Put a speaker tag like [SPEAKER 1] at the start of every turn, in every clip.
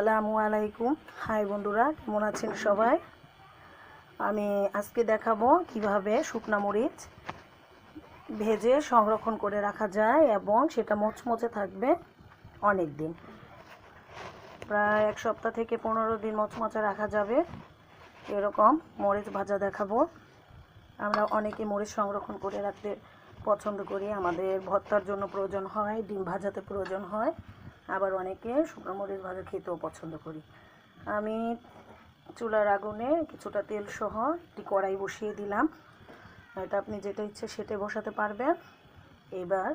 [SPEAKER 1] আসসালামু আলাইকুম। হাই বন্ধুরা, কেমন আছেন সবাই? আমি আজকে দেখাবো কীভাবে শুকনা মরিচ ভেজে সংরক্ষণ করে রাখা যায় এবং সেটা মচমচে থাকবে অনেক দিন প্রায় এক সপ্তাহ থেকে পনেরো দিন মচমচে রাখা যাবে। এরকম মরিচ ভাজা দেখাবো। আমরা অনেকে মরিচ সংরক্ষণ করে রাখতে পছন্দ করি। আমাদের ভর্তার জন্য প্রয়োজন হয়, ডিম ভাজাতে প্রয়োজন হয়। আবার অনেকে শুকনো মরিচ ভাজা খেতেও পছন্দ করি। আমি চুলার আগুনে কিছুটা তেল সহ একটি কড়াই বসিয়ে দিলাম। এটা আপনি যেটা ইচ্ছে সেটা বসাতে পারবেন। এবার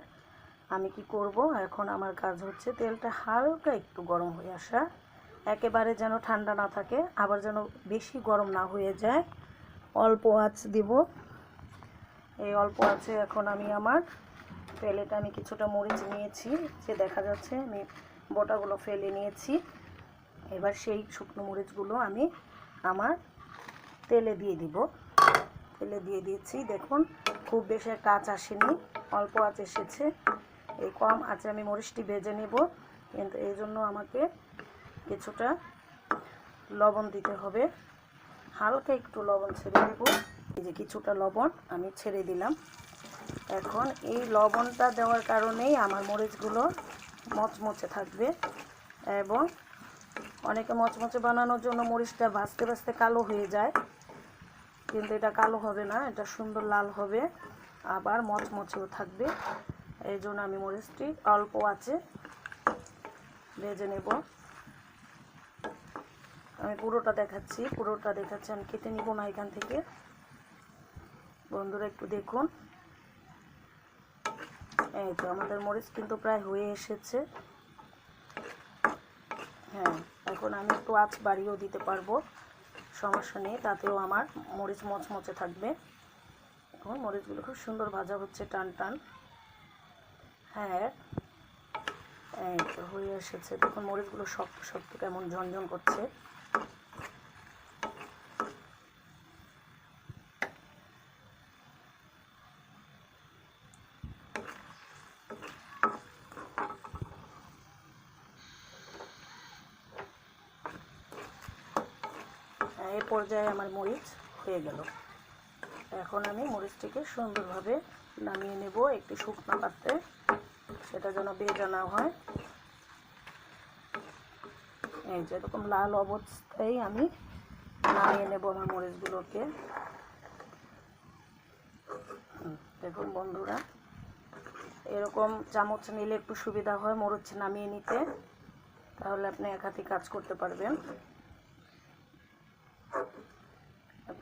[SPEAKER 1] আমি কি করব? এখন আমার কাজ হচ্ছে তেলটা হালকা একটু গরম হয়ে আসা। একেবারে যেন ঠান্ডা না থাকে, আবার যেন বেশি গরম না হয়ে যায়। অল্প আঁচ দিব। এই অল্প আছে এখন আমি আমার প্লেটে আমি কিছুটা মরিচ নিয়েছি, যে দেখা যাচ্ছে আমি বোটাগুলো ফেলে নিয়েছি। এবার সেই শুকনো মরিচগুলো আমি আমার তেলে দিয়ে দিব। তেলে দিয়ে দিয়েছি, দেখুন, খুব বেশি আঁচ আসেনি, অল্প আঁচ এসেছে। এই কম আঁচে আমি মরিচটি ভেজে নেব, কিন্তু এই জন্য আমাকে কিছুটা লবণ দিতে হবে। হালকা একটু লবণ ছেড়ে দেব। এই যে কিছুটা লবণ আমি ছেড়ে দিলাম। এখন এই লবণটা দেওয়ার কারণেই আমার মরিচগুলো মচমচে থাকবে এবং অনেকে মচমচে বানানোর জন্য মরিচটা ভাজতে ভাজতে কালো হয়ে যায়, কিন্তু এটা কালো হবে না, এটা সুন্দর লাল হবে, আবার মচমচেও থাকবে। এই জন্য আমি মরিচটি অল্প আছে ভেজে নেব। আমি পুরোটা দেখাচ্ছি পুরোটা দেখাচ্ছি, আমি কেটে নিব না এখান থেকে। বন্ধুরা একটু দেখুন। এই তো আমাদের মরিচ কিন্তু প্রায় হয়ে এসেছে। হ্যাঁ এখন আমি একটু আঁচ বাড়িয়েও দিতে পারব, সমস্যা নেই, তাতেও আমার মরিচ মচমচে থাকবে। এখন মরিচগুলো খুব সুন্দর ভাজা হচ্ছে, টান টান। হ্যাঁ এই তো হয়ে এসেছে। দেখুন মরিচগুলো শক্ত শক্ত কেমন ঝনঝন করছে। এই পর্যায়ে আমার মরিচ হয়ে গেল। এখন আমি মরিচটিকে সুন্দরভাবে নামিয়ে নেব একটি শুকনো পাত্রে। সেটা যেন ভেজা না হয়। এই যে এরকম লাল অবস্থায় আমি নামিয়ে নেব আমার মরিচগুলোকে। দেখুন বন্ধুরা, এরকম চামচ নিলে একটু সুবিধা হয় মরিচ নামিয়ে নিতে। তাহলে আপনি এক হাতে কাজ করতে পারবেন।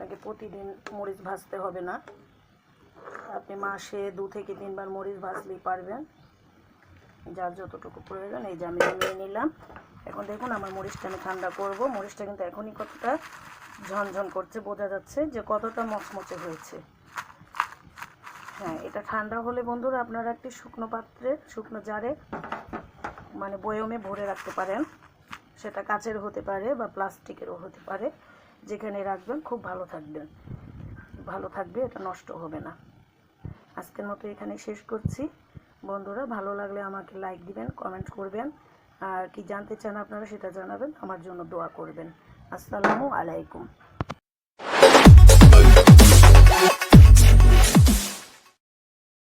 [SPEAKER 1] আপনাকে প্রতিদিন মরিচ ভাজতে হবে না। আপনি মাসে দু থেকে তিনবার মরিচ ভাজলেই পারবেন। যার যতটুকু প্রয়োজন, এই যে আমি নিয়ে নিলাম। এখন দেখুন, আমার মরিচটা আমি ঠান্ডা করব। মরিচটা কিন্তু এখনই কতটা ঝনঝন করছে, বোঝা যাচ্ছে যে কতটা মচমচে হয়েছে। হ্যাঁ এটা ঠান্ডা হলে বন্ধুরা আপনারা একটি শুকনো পাত্রে, শুকনো জারে মানে বয়মে ভরে রাখতে পারেন। সেটা কাচের হতে পারে বা প্লাস্টিকেরও হতে পারে। যেখানে রাখবেন, খুব ভালো থাকবেন। ভালো থাকবে, এটা নষ্ট হবে না। আজকের মতো এখানে শেষ করছি। বন্ধুরা, ভালো লাগলে আমাকে লাইক দিবেন কমেন্ট করবেন। আর কি জানতে চান আপনারা, সেটা জানাবেন। আমার জন্য দোয়া করবেন। আসসালামু আলাইকুম।